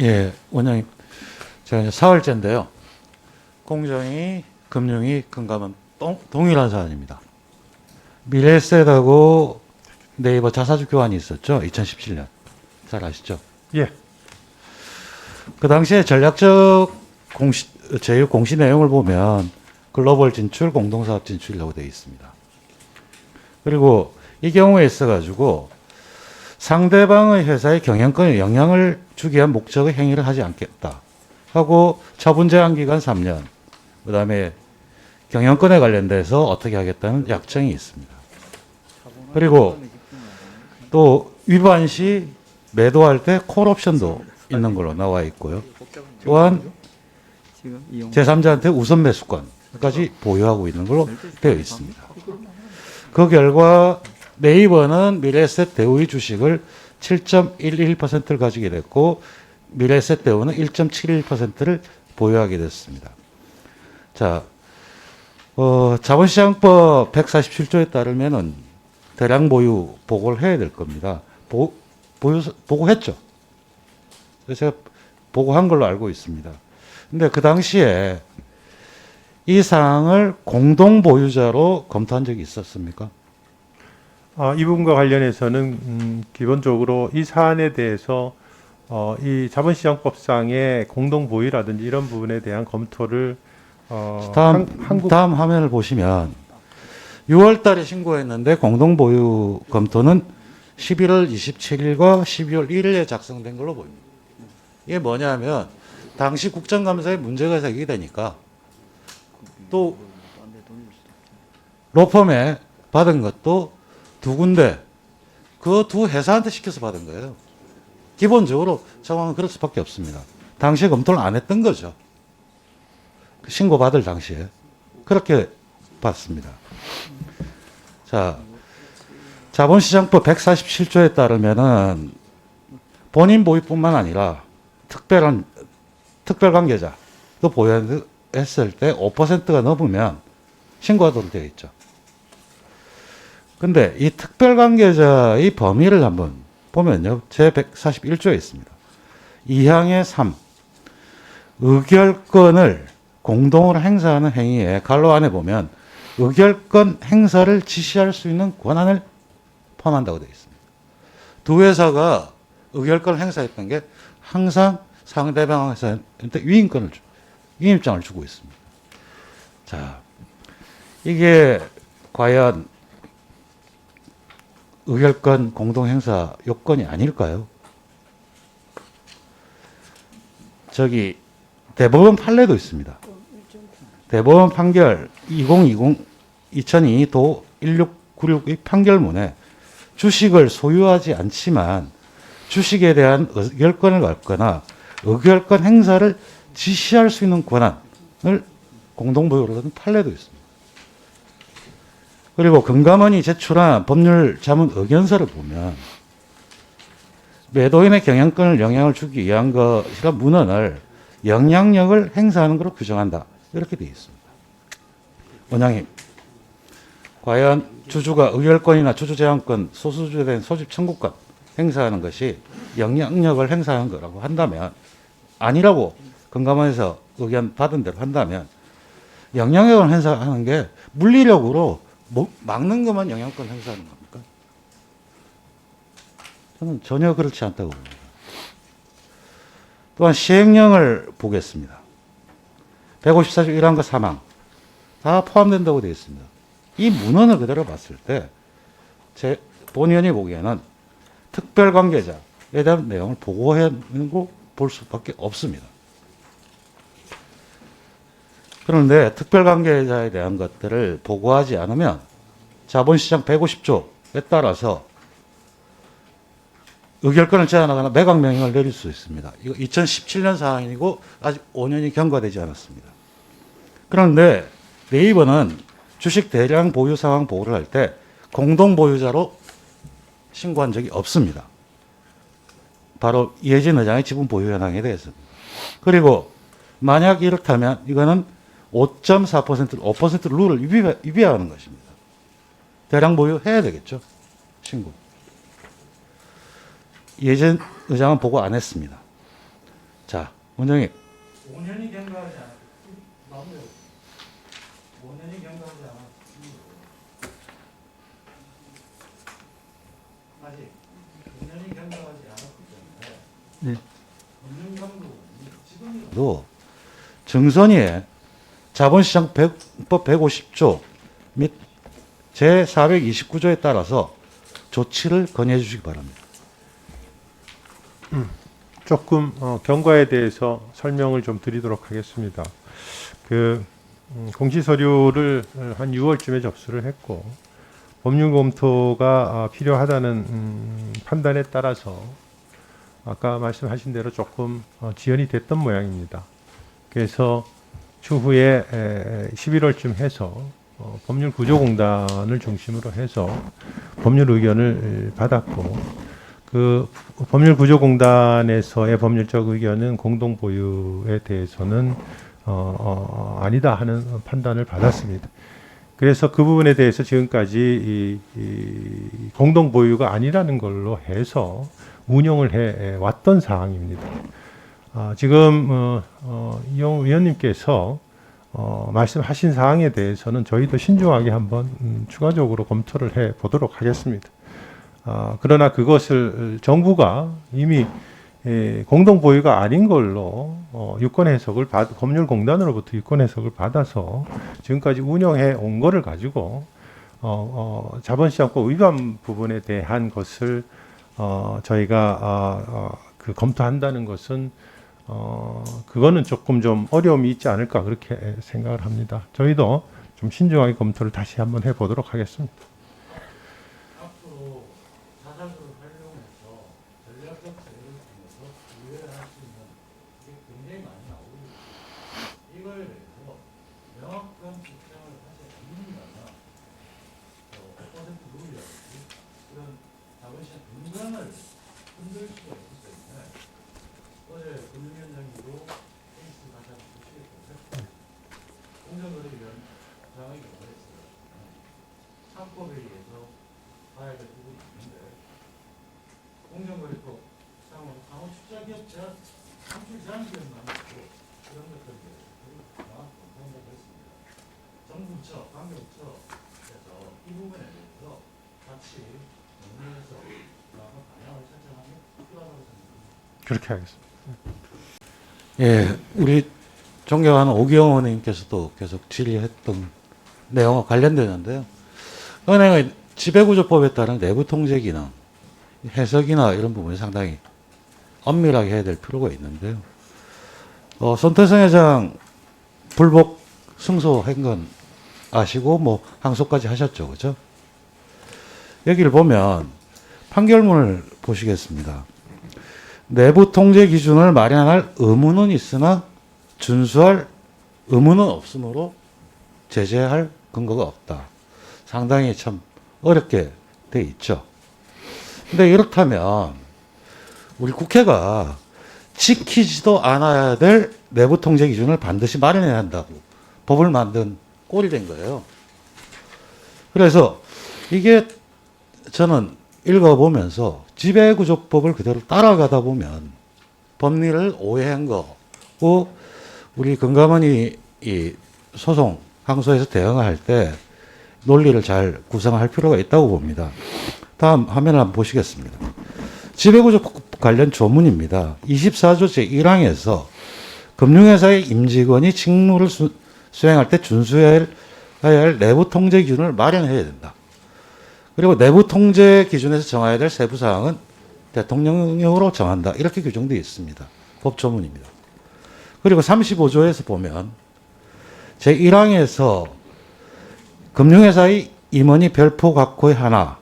예, 원장님. 제가 이제 사흘째인데요. 공정이, 금융이, 금감은 동, 동일한 사안입니다. 미래셋하고 네이버 자사주 교환이 있었죠. 2017년. 잘 아시죠? 예. 그 당시에 전략적 공시, 제휴 공시 내용을 보면 글로벌 진출, 공동사업 진출이라고 되어 있습니다. 그리고 이 경우에 있어가지고 상대방의 회사의 경영권에 영향을 주기 위한 목적의 행위를 하지 않겠다 하고 처분 제한 기간 3년, 그 다음에 경영권에 관련돼서 어떻게 하겠다는 약정이 있습니다. 그리고 또 위반 시 매도할 때 콜옵션도 있는 걸로 나와 있고요. 또한 지금 이용 제3자한테 우선 매수권까지 보유하고 있는 걸로 되어 있습니다. 그 결과 네이버는 미래에셋 대우의 주식을 7.11%를 가지게 됐고 미래에셋 대우는 1.71%를 보유하게 됐습니다. 자, 어, 자본시장법 147조에 따르면은 대량 보유 보고를 해야 될 겁니다. 보, 보유 보고했죠. 제가 보고한 걸로 알고 있습니다. 근데 그 당시에 이 사항을 공동 보유자로 검토한 적이 있었습니까? 아, 이 부분과 관련해서는 음, 기본적으로 이 사안에 대해서 어, 이 자본시장법상의 공동 보유라든지 이런 부분에 대한 검토를 어, 다음 한, 다음 화면을 보시면 6월 달에 신고했는데 공동 보유 검토는 11월 27일과 12월 1일에 작성된 걸로 보입니다. 이게 뭐냐면 당시 국정감사에 문제가 생기게 되니까 또 로펌에 받은 것도 두 군데 그 두 회사한테 시켜서 받은 거예요. 기본적으로 상황은 그럴 수밖에 없습니다. 당시에 검토를 안 했던 거죠. 그 신고 받을 당시에 그렇게 봤습니다. 자, 자본시장법 147조에 따르면은 본인 보유뿐만 아니라 특별한 특별 관계자도 보유했을 때 5%가 넘으면 신고하도록 되어 있죠. 근데 이 특별 관계자의 범위를 한번 보면요. 제 141조에 있습니다. 2항의 3. 의결권을 공동으로 행사하는 행위에 갈로 안에 보면 의결권 행사를 지시할 수 있는 권한을 포함한다고 되어 있습니다. 두 회사가 의결권을 행사했던 게 항상 상대방 회사한테 위임권을 주, 위임장을 주고 있습니다. 자, 이게 과연 의결권 공동 행사 요건이 아닐까요? 저기 대법원 판례도 있습니다. 대법원 판결 2020 2002도 1696의 판결문에 주식을 소유하지 않지만 주식에 대한 의결권을 갖거나 의결권 행사를 지시할 수 있는 권한을 공동보유로 하는 판례도 있습니다. 그리고 금감원이 제출한 법률 자문 의견서를 보면 매도인의 경영권을 영향을 주기 위한 것이라 문헌을 영향력을 행사하는 것으로 규정한다. 이렇게 되어 있습니다. 원장님, 과연 주주가 의결권이나 주주 제한권, 소수주에 대한 소집 청구권 행사하는 것이 영향력을 행사하는 거라고 한다면 아니라고 금감원에서 의견 받은 대로 한다면 영향력을 행사하는 게 물리력으로 뭐- 막는 것만 영향권 행사하는 겁니까? 저는 전혀 그렇지 않다고 봅니다. 또한 시행령을 보겠습니다. 154조 1항과 3항 다 포함된다고 되어 있습니다. 이 문헌을 그대로 봤을 때 제 본의원이 보기에는 특별 관계자에 대한 내용을 보고하고 볼 수밖에 없습니다. 그런데 특별 관계자에 대한 것들을 보고하지 않으면 자본시장 150조에 따라서 의결권을 제한하거나 매각 명령을 내릴 수 있습니다. 이거 2017년 사항이고 아직 5년이 경과되지 않았습니다. 그런데 네이버는 주식 대량 보유 상황 보고를 할 때 공동 보유자로 신고한 적이 없습니다. 바로 이혜진 의장의 지분 보유 현황에 대해서입니다. 그리고 만약 이렇다면 이거는 5.4% 5% 룰을 위배, 위배하는 것입니다. 대량 보유해야 되겠죠. 신고. 예전 의장은 보고 안 했습니다. 자, 원장님. 5년이 경과하지 않아. 나오네요. 5년이 경과하지 않아. 아직 5년이 경과하지 않았기 때문에 네. 5년 정도 지금이 도 정선이의 자본시장법 150조 및 제429조에 따라서 조치를 건의해 주시기 바랍니다. 조금 어, 경과에 대해서 설명을 좀 드리도록 하겠습니다. 그 음, 공시 서류를 한 6월쯤에 접수를 했고 법률 검토가 아, 필요하다는 음, 판단에 따라서 아까 말씀하신 대로 조금 어, 지연이 됐던 모양입니다. 그래서 추후에 에, 11월쯤 해서 어, 법률 구조공단을 중심으로 해서 법률 의견을 에, 받았고 그 법률 구조공단에서의 법률적 의견은 공동 보유에 대해서는 어, 어, 아니다 하는 판단을 받았습니다. 그래서 그 부분에 대해서 지금까지 이, 이 공동 보유가 아니라는 걸로 해서 운영을 해 왔던 사항입니다. 아, 지금 어, 어, 이용 위원님께서 어, 말씀하신 사항에 대해서는 저희도 신중하게 한번 음, 추가적으로 검토를 해 보도록 하겠습니다. 아, 그러나 그것을 정부가 이미 예, 공동 보유가 아닌 걸로 어, 유권 해석을 받, 법률 공단으로부터 유권 해석을 받아서 지금까지 운영해 온 거를 가지고 어, 어, 자본시장법 위반 부분에 대한 것을 어, 저희가 아, 아, 그 검토한다는 것은 어, 그거는 조금 좀 어려움이 있지 않을까 그렇게 생각을 합니다. 저희도 좀 신중하게 검토를 다시 한번 해보도록 하겠습니다. 3주 전, 3주 전기는 많고 이런 것들이 나왔고 공부했습니다. 정부처, 방역처에서 이 부분에 대해서 같이 논의해서 나온 방향을 설정하면 필요하다고 생각합니다. 그렇게 하겠습니다. 예, 우리 존경하는 오기영 의원님께서도 계속 질의했던 내용과 관련되는데요. 은행의 지배구조법에 따른 내부 통제 기능, 해석이나 이런 부분이 상당히 엄밀하게 해야 될 필요가 있는데요. 어, 손태성 회장 불복 승소한 건 아시고 뭐 항소까지 하셨죠, 그죠? 여기를 보면 판결문을 보시겠습니다. 내부 통제 기준을 마련할 의무는 있으나 준수할 의무는 없으므로 제재할 근거가 없다. 상당히 참 어렵게 돼 있죠. 근데 이렇다면 우리 국회가 지키지도 않아야 될 내부 통제 기준을 반드시 마련해야 한다고 법을 만든 꼴이 된 거예요. 그래서 이게 저는 읽어보면서 지배구조법을 그대로 따라가다 보면 법리를 오해한 거고 우리 금감원이 이 소송 항소에서 대응할 때 논리를 잘 구성할 필요가 있다고 봅니다. 다음 화면을 한번 보시겠습니다. 지배구조법 관련 조문입니다. 24조 제1항에서 금융회사의 임직원이 직무를 수, 수행할 때 준수해야 할, 할 내부 통제 기준을 마련해야 된다. 그리고 내부 통제 기준에서 정해야 될 세부 사항은 대통령령으로 정한다. 이렇게 규정되어 있습니다. 법 조문입니다. 그리고 35조에서 보면 제1항에서 금융회사의 임원이 별표 각호의 하나에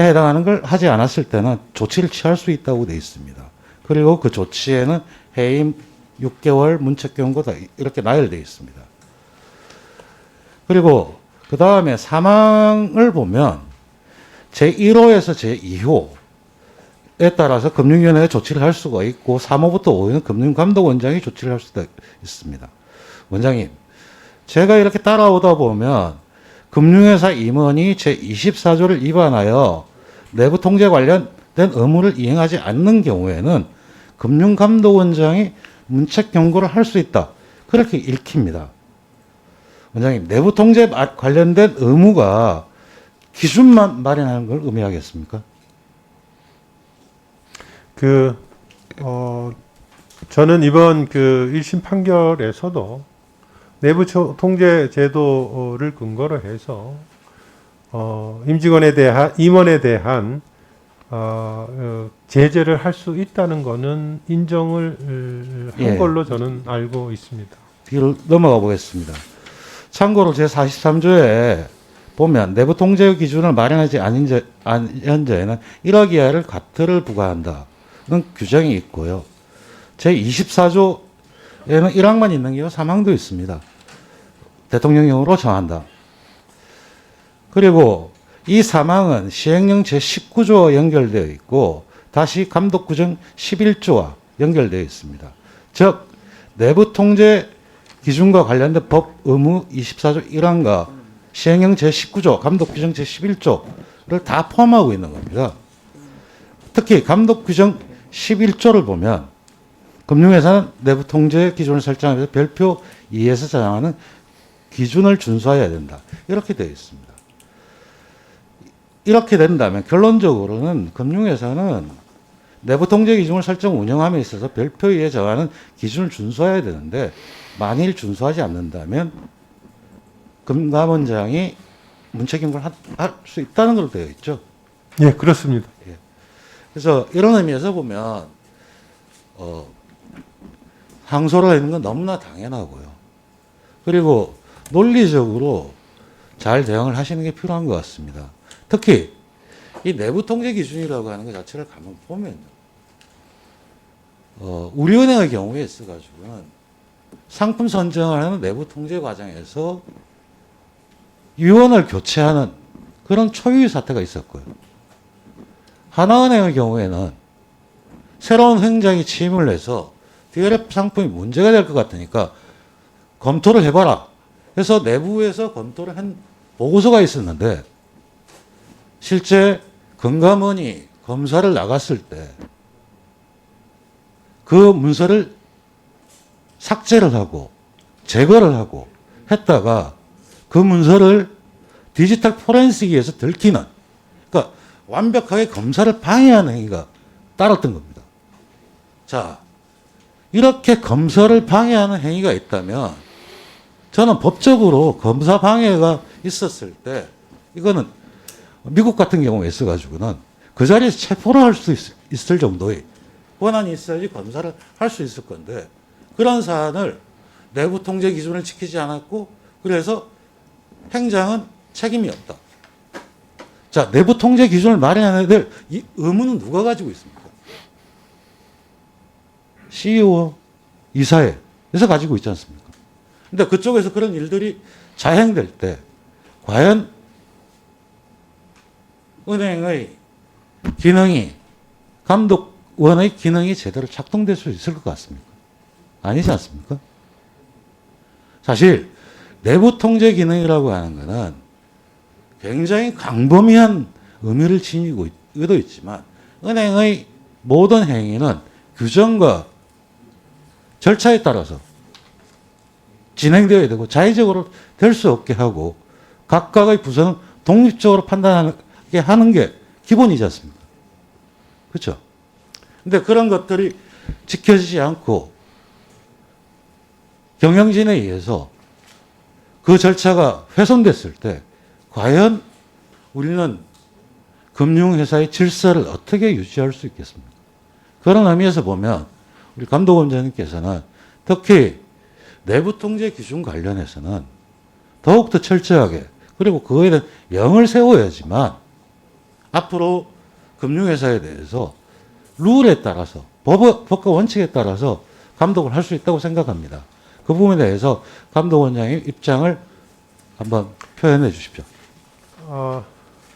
해당하는 걸 하지 않았을 때는 조치를 취할 수 있다고 되어 있습니다. 그리고 그 조치에는 해임 6개월 문책 경고다 이렇게 나열되어 있습니다. 그리고 그 다음에 사망을 보면 제 1호에서 제 2호에 따라서 금융위원회가 조치를 할 수가 있고 3호부터 5호는 금융감독원장이 조치를 할 수도 있습니다. 원장님, 제가 이렇게 따라오다 보면 금융회사 임원이 제24조를 위반하여 내부 통제 관련된 의무를 이행하지 않는 경우에는 금융감독원장이 문책 경고를 할 수 있다. 그렇게 읽힙니다. 원장님, 내부 통제 마- 관련된 의무가 기준만 마련하는 걸 의미하겠습니까? 그, 어, 저는 이번 그 1심 판결에서도 내부 초- 통제 제도를 근거로 해서 어, 임직원에 대한 임원에 대한 어, 어, 제재를 할 수 있다는 것은 인정을 어, 한 예. 걸로 저는 알고 있습니다. 뒤로 넘어가 보겠습니다. 참고로 제 43조에 보면 내부 통제 기준을 마련하지 않은 자- 자에는 1억 이하를 과태를 부과한다는 규정이 있고요. 제 24조 에는 1억만 있는 경우 사망도 있습니다. 대통령령으로 정한다. 그리고 이 사망은 시행령 제19조와 연결되어 있고 다시 감독구정 11조와 연결되어 있습니다. 즉 내부 통제 기준과 관련된 법 의무 24조 1항과 시행령 제19조, 감독 규정 제11조를 다 포함하고 있는 겁니다. 특히 감독 규정 11조를 보면 금융회사는 내부 통제 기준을 설정하면서 별표 2에서 저장하는 기준을 준수해야 된다. 이렇게 되어 있습니다. 이렇게 된다면 결론적으로는 금융회사는 내부 통제 기준을 설정 운영함에 있어서 별표 2에 정하는 기준을 준수해야 되는데 만일 준수하지 않는다면 금감원장이 문책임을 할 수 있다는 걸로 되어 있죠. 예, 그렇습니다. 그래서 이런 의미에서 보면 어, 항소를 하는 건 너무나 당연하고요. 그리고 논리적으로 잘 대응을 하시는 게 필요한 것 같습니다. 특히 이 내부 통제 기준이라고 하는 것 자체를 가만 보면요. 어, 우리은행의 경우에 있어가지고는 상품 선정을 하는 내부 통제 과정에서 위원을 교체하는 그런 초유의 사태가 있었고요. 하나은행의 경우에는 새로운 행장이 취임을 해서 DLF 상품이 문제가 될 것 같으니까 검토를 해봐라. 해서 내부에서 검토를 한 보고서가 있었는데 실제 금감원이 검사를 나갔을 때 그 문서를 삭제를 하고 제거를 하고 했다가 그 문서를 디지털 포렌식에서 들키는 그러니까 완벽하게 검사를 방해하는 행위가 따랐던 겁니다. 자, 이렇게 검사를 방해하는 행위가 있다면 저는 법적으로 검사 방해가 있었을 때 이거는 미국 같은 경우에 있어가지고는 그 자리에서 체포를 할 수 있을 정도의 권한이 있어야지 검사를 할 수 있을 건데 그런 사안을 내부 통제 기준을 지키지 않았고 그래서 행장은 책임이 없다. 자, 내부 통제 기준을 마련해야 될 이 의무는 누가 가지고 있습니까? CEO, 이사회 에서 가지고 있지 않습니까? 근데 그쪽에서 그런 일들이 자행될 때 과연 은행의 기능이 감독원의 기능이 제대로 작동될 수 있을 것 같습니까? 아니지 않습니까? 사실 내부 통제 기능이라고 하는 것은 굉장히 광범위한 의미를 지니고 있- 의도 있지만 은행의 모든 행위는 규정과 절차에 따라서 진행되어야 되고 자의적으로 될 수 없게 하고 각각의 부서는 독립적으로 판단하게 하는 게 기본이지 않습니까? 그렇죠? 근데 그런 것들이 지켜지지 않고 경영진에 의해서 그 절차가 훼손됐을 때 과연 우리는 금융회사의 질서를 어떻게 유지할 수 있겠습니까? 그런 의미에서 보면 우리 감독원장님께서는 특히 내부 통제 기준 관련해서는 더욱더 철저하게 그리고 그거에 대한 영을 세워야지만 앞으로 금융회사에 대해서 룰에 따라서 법, 법과 원칙에 따라서 감독을 할 수 있다고 생각합니다. 그 부분에 대해서 감독원장의 입장을 한번 표현해 주십시오. 어,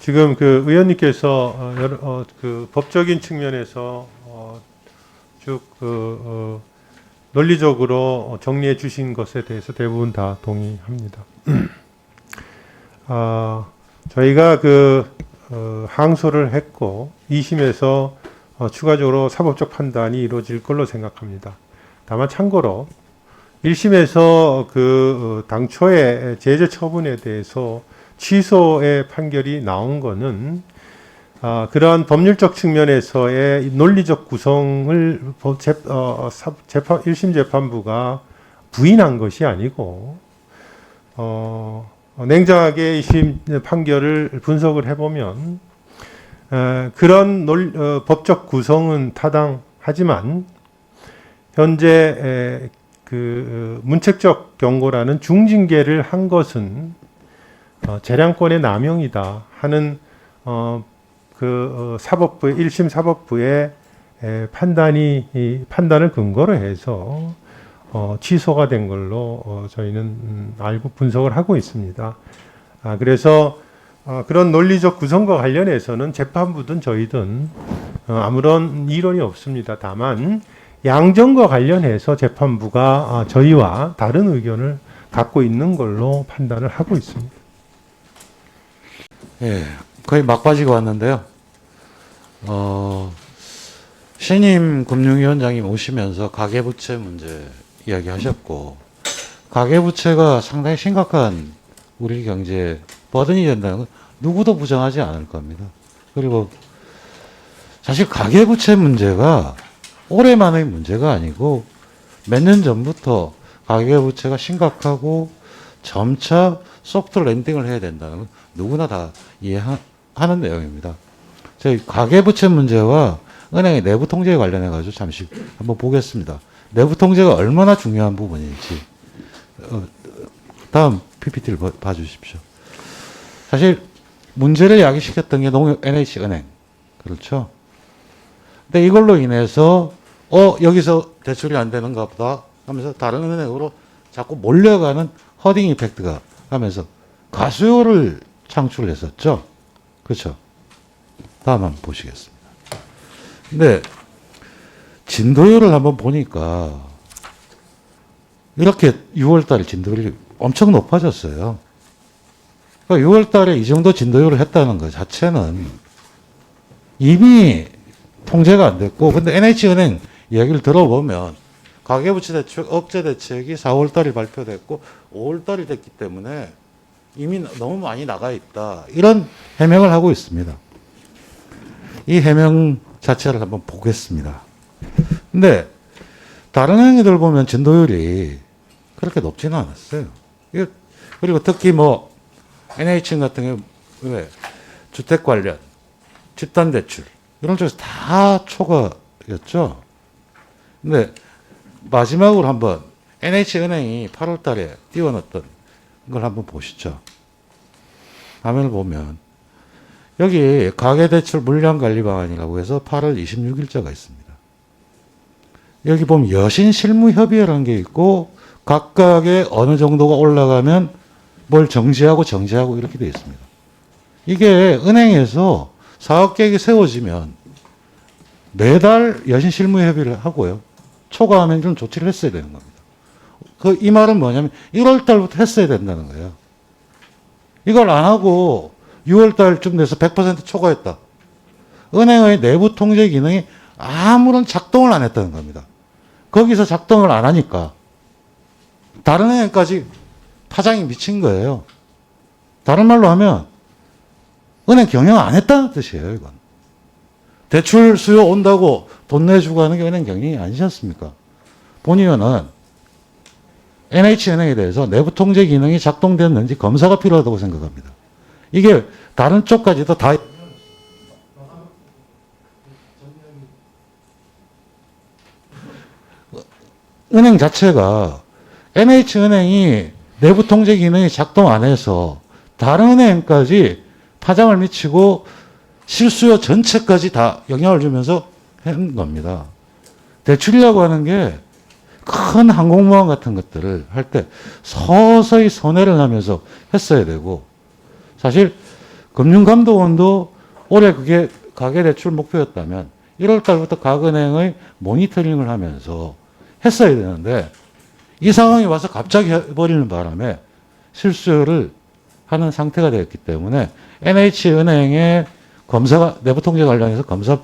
지금 그 의원님께서 어, 여러, 어, 그 법적인 측면에서 어, 쭉 그 어, 논리적으로 정리해 주신 것에 대해서 대부분 다 동의합니다. 아, 저희가 그 어, 항소를 했고 2심에서 어, 추가적으로 사법적 판단이 이루어질 걸로 생각합니다. 다만 참고로 1심에서 그 어, 당초의 제재 처분에 대해서 취소의 판결이 나온 거는 아, 그러한 법률적 측면에서의 논리적 구성을 법- 재, 어, 사- 재판, 1심 재판부가 부인한 것이 아니고 어, 어, 냉정하게 2심 판결을 분석을 해보면 에, 그런 논, 어, 법적 구성은 타당하지만 현재 에, 그 어, 문책적 경고라는 중징계를 한 것은 어, 재량권의 남용이다 하는 어, 그 어, 사법부의 1심 사법부의 에, 판단이 이 판단을 근거로 해서 어, 취소가 된 걸로 어, 저희는 음, 알고 분석을 하고 있습니다. 아, 그래서 어, 그런 논리적 구성과 관련해서는 재판부든 저희든 어, 아무런 이론이 없습니다. 다만 양정과 관련해서 재판부가 아, 저희와 다른 의견을 갖고 있는 걸로 판단을 하고 있습니다. 예, 거의 막바지가 왔는데요. 어, 신임 금융위원장님 오시면서 가계부채 문제 이야기하셨고, 가계부채가 상당히 심각한 우리 경제에 버든이 된다는 건 누구도 부정하지 않을 겁니다. 그리고 사실 가계부채 문제가 올해만의 문제가 아니고 몇 년 전부터 가계부채가 심각하고 점차 소프트 랜딩을 해야 된다는 건 누구나 다 이해하는 내용입니다. 저희 가계부채 문제와 은행의 내부 통제에 관련해 가지고 잠시 한번 보겠습니다. 내부 통제가 얼마나 중요한 부분인지 어, 다음 PPT를 봐, 봐주십시오. 사실 문제를 야기시켰던 게 농협 NH은행 그렇죠. 근데 이걸로 인해서 어 여기서 대출이 안 되는가 보다 하면서 다른 은행으로 자꾸 몰려가는 허딩 이펙트가 하면서 가수요를 창출했었죠. 그렇죠. 다음 한번 보시겠습니다. 근데 진도율을 한번 보니까 이렇게 6월달에 진도율이 엄청 높아졌어요. 그러니까 6월달에 이 정도 진도율을 했다는 것 자체는 이미 통제가 안 됐고, 근데 NH은행 이야기를 들어보면 가계부채 대책 억제 대책이 4월 달에 발표됐고 5월 달이 됐기 때문에 이미 너무 많이 나가 있다 이런 해명을 하고 있습니다. 이 해명 자체를 한번 보겠습니다. 근데 다른 행위들 보면 진도율이 그렇게 높지는 않았어요. 그리고 특히 뭐 NH 같은 경우에 주택 관련 집단 대출 이런 쪽에서 다 초과였죠. 근데 마지막으로 한번 NH은행이 8월 달에 띄워놨던 걸 한번 보시죠. 화면을 보면 여기 가계대출 물량관리 방안이라고 해서 8월 26일자가 있습니다. 여기 보면 여신 실무협의회라는 게 있고 각각의 어느 정도가 올라가면 뭘 정지하고 정지하고 이렇게 되어 있습니다. 이게 은행에서 사업 계획이 세워지면 매달 여신 실무협의를 하고요. 초과하면 좀 조치를 했어야 되는 겁니다. 그 이 말은 뭐냐면 1월 달부터 했어야 된다는 거예요. 이걸 안 하고 6월 달쯤 돼서 100% 초과했다. 은행의 내부 통제 기능이 아무런 작동을 안 했다는 겁니다. 거기서 작동을 안 하니까 다른 은행까지 파장이 미친 거예요. 다른 말로 하면 은행 경영 안 했다는 뜻이에요, 이건. 대출 수요 온다고 돈 내주고 하는 게 은행 경영이 아니지 않습니까? 본의원은 NH은행에 대해서 내부 통제 기능이 작동됐는지 검사가 필요하다고 생각합니다. 이게 다른 쪽까지도 다 은행 자체가 NH은행이 내부 통제 기능이 작동 안 해서 다른 은행까지 파장을 미치고 실수요 전체까지 다 영향을 주면서 한 겁니다. 대출이라고 하는 게 큰 항공모함 같은 것들을 할 때 서서히 손해를 나면서 했어야 되고 사실 금융감독원도 올해 그게 가계대출 목표였다면 1월 달부터 각 은행의 모니터링을 하면서 했어야 되는데 이 상황이 와서 갑자기 해버리는 바람에 실수를 하는 상태가 되었기 때문에 NH은행의 검사가 내부 통제 관련해서 검사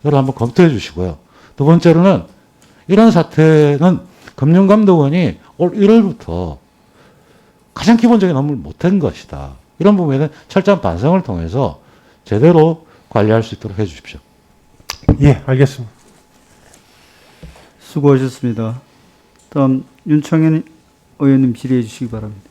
이걸 한번 검토해 주시고요. 두 번째로는 이런 사태는 금융감독원이 올 1월부터 가장 기본적인 업무를 못한 것이다. 이런 부분에는 철저한 반성을 통해서 제대로 관리할 수 있도록 해 주십시오. 예, 알겠습니다. 수고하셨습니다. 다음 윤창현 의원님 질의해 주시기 바랍니다.